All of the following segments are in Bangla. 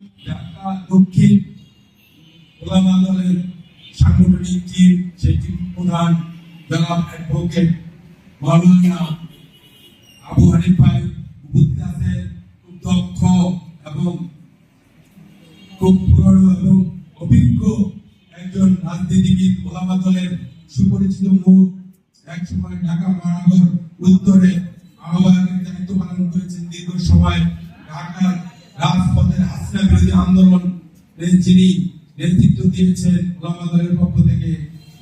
ঢাকা দক্ষিণ দলের সাংগঠনিক টিম প্রধান অ্যাডভোকেট মাওলানা আবু হানিফ ভাই উপস্থিত খুব দক্ষ এবং খুব পুরনো এবং অভিজ্ঞ একজন রাজনীতিবিদ ওলামা দলের সুপরিচিত মুখ এক সময় ঢাকা মহানগর উত্তরে যিনি নেতৃত্ব দিয়েছেন ওলামা দলের পক্ষ থেকে,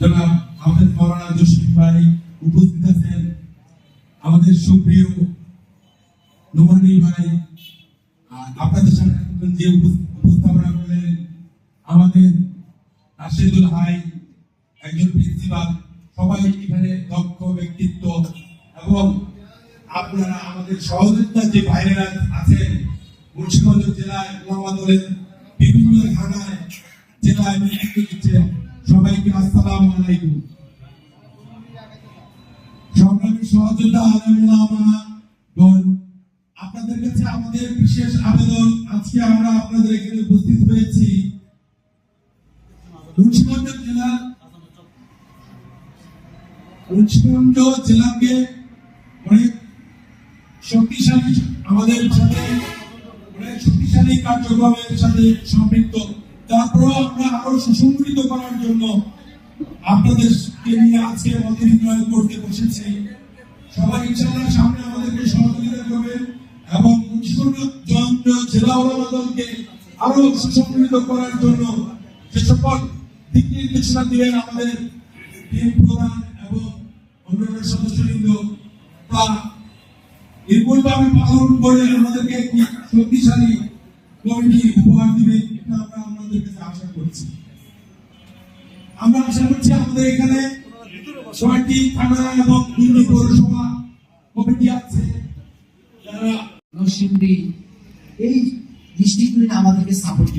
জনাব আহমেদ মৌলানা জসিম ভাই উপস্থিত আছেন। আমাদের সুপ্রিয় নোমানি ভাই আপনাদের সামনে যে উপস্থাপনা করলেন, আমাদের রাশেদুল হাই একজন প্রিন্সিপাল। সবাই এখানে দক্ষ ব্যক্তিত্ব এবং আপনারা আমাদের সহযোগিতা যে ভাইরা আছেন, মুন্সিগঞ্জ জেলায় ওলামা দলের জেলায় নেতৃত্ব দিচ্ছেন সবাইকে আসসালামু আলাইকুম। সংগ্রামী সহযোদ্ধা আলমুলামা গণ আপনাদের কাছে আমাদের বিশেষ আবেদন, আজকে আমরা আপনাদের এখানে উপস্থিত হয়েছি। মুন্সিগঞ্জ জেলা, মুন্সিগঞ্জ জেলাকে অনেক শক্তিশালী, আমাদের সাথে অনেক শক্তিশালী কার্যক্রমের সাথে সম্পৃক্ত। তারপরেও আমরা আরও সুসংগঠিত করার জন্য আপনাদেরকে নিয়ে আজকে মত বিনিময় করতে বসেছি। সবাই ইনশাআল্লাহ সামনে আমাদেরকে সহযোগিতা করবেন এবং মুন্সিগঞ্জ জেলা দলকে আরও সুসংগঠিত করার জন্য যে সকল দিক নির্দেশনা দিলেন আমাদের টিম প্রধান এবং অন্যান্য সদস্যবৃন্দ, তা নির্ভুলভাবে পালন করে আমাদেরকে শক্তিশালী কমিটি উপহার দিবে আমরা আপনাদের কাছে আশা করছি। আমরা আশা করছি আমাদের এখানে ছয়টি থানা এবং পৌরসভা কমিটি আছে। যারা এই আমাদেরকে সাপোর্ট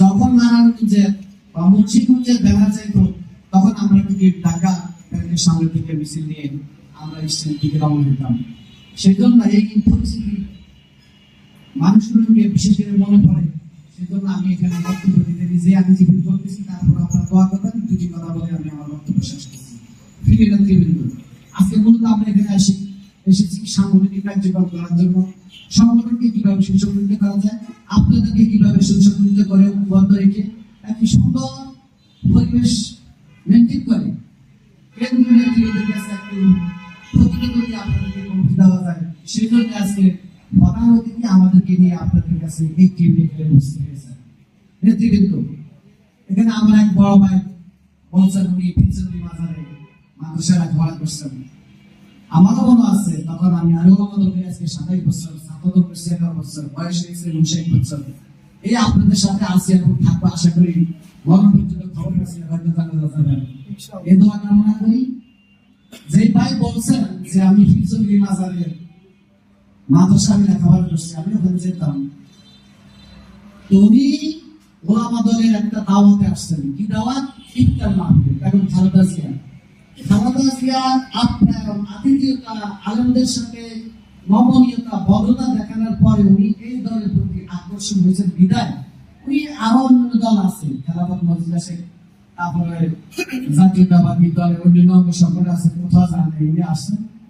যখন নারায়ণগঞ্জের বা মুন্সিগঞ্জের দেখা যাইত, তখন আমরা কিন্তু ঢাকা ব্যাংকের সামনে থেকে মিছিল নিয়ে আমরা স্টেশন দিকে রওনা সেই জন্য এই পরিস্থিতি মানুষগুলোকে বিশেষ করে মনে পড়ে সেই জন্য আমি এখানে বক্তব্য দিতে নিজে আমি জীবন করতেছি, তারপর আপনারা দোয়া করবেন, দুটি কথা বলে আমি আমার বক্তব্য শেষ করছি। ফিরে নেতৃবৃন্দ আজকে মূলত আমরা এখানে আসি, এসেছি সাংগঠনিক কার্যক্রম করার জন্য। সংগঠনকে কীভাবে সুসংগঠিত করা যায়, আপনাদেরকে কীভাবে সুসংগঠিত করে বন্ধ রেখে একটি সুন্দর পরিবেশ মেনটেন করে কেন্দ্রীয় নেতৃত্বের কাছে একটু প্রতিনিধি আপনাদেরকে দেওয়া যায়। সেই আজকে প্রধান অতিথি আমাদেরকে নিয়ে আপনাদের কাছে এই টিম এখানে হয়েছে। নেতৃবৃন্দ এখানে আমার এক বড় ভাই বলছেন উনি পিছনে মাজারে মানুষের লেখাপড়া করছেন। আমারও মনে আছে তখন আমি আরও আমাদের আজকে সাতাশ বছর সাতাত্তর করছি এগারো বছর বয়স হয়েছে উনষাট বছর। এই আপনাদের সাথে আছি এবং থাকব আশা করি মরণ পর্যন্ত খবর আছে হয়তো জানা এই দোয়া কামনা করি যে ভাই বলছেন যে আমি মাজারে মাদ্রাসা আমি ওখানে যেতাম। তুমি গোলামা দলের একটা দাওয়াতে আসছেন। কি দাওয়াত? ইফতার মাহফিল। এখন খালেদা জিয়া। খালেদা জিয়া আলমদের সাথে নমনীয়তা ভদ্রতা দেখানোর পরে উনি এই দলের প্রতি আকর্ষণ হয়েছেন বিদায়। উনি আরও অন্য দল আছে তারপরে জাতীয়তাবাদী দলের অন্যান্য সংগঠন আছে কোথাও নাই, উনি আসছেন।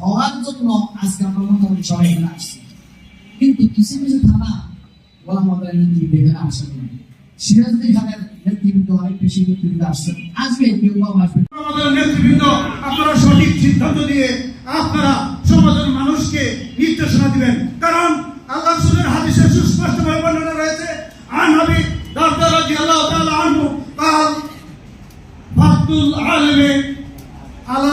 হওয়ার জন্য আজকে আমরা মোটামুটি সবাই এখানে আসছি কিন্তু কিছু কিছু থানা ওলা মাদার নেতৃবৃন্দ এখানে আসে না সিরাজদি খানের নেতৃবৃন্দ অনেক বেশি নেতৃবৃন্দ আসছেন আসবে কেউ বা আসবে আমাদের নেতৃবৃন্দ আপনারা সঠিক সিদ্ধান্ত দিয়ে আপনারা সমাজের মানুষকে নির্দেশনা দিবেন কারণ আল্লাহ রসুলের হাদিসে সুস্পষ্টভাবে বর্ণনা রয়েছে আন হাবি দারদা রাদিয়াল্লাহু তাআলা আনহু قال فضل العالم على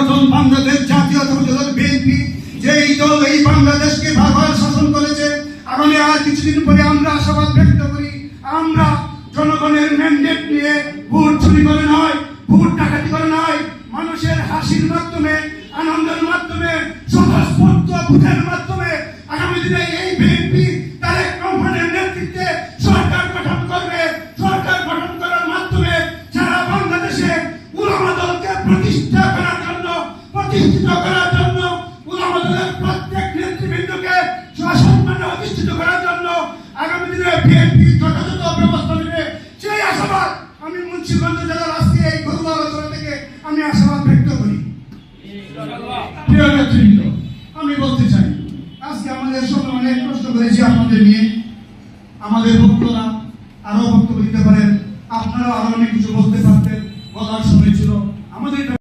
সংগঠন বাংলাদেশ জাতীয়তাবাদী দল বিএনপি যে এই দল এই বাংলাদেশকে ভারত শাসন করেছে, আগামী আর কিছুদিন পরে আমরা আশাবাদ ব্যক্ত করি, আমরা জনগণের ম্যান্ডেট নিয়ে ভোট চুরি করে নয়, ভোট ডাকাতি করে নয়, মানুষের আশীর্বাদ প্রতিষ্ঠিত করার জন্য উলামা দলের প্রত্যেক নেতৃবৃন্দকে সসম্মানে অধিষ্ঠিত করার জন্য আগামী দিনে বিএনপি যথাযথ ব্যবস্থা নেবে। সেই আশাবাদ আমি মুন্সিগঞ্জ জেলার আজকে এই গরু আলোচনা থেকে আমি আশাবাদ ব্যক্ত করি। আমি বলতে চাই, আজকে আমাদের সময় অনেক কষ্ট করেছি আপনাদের নিয়ে। আমাদের ভক্তরা আরও বক্তব্য দিতে পারেন। আপনারা আরও অনেক কিছু বলতে পারতেন, বলার সময় ছিল। আমাদের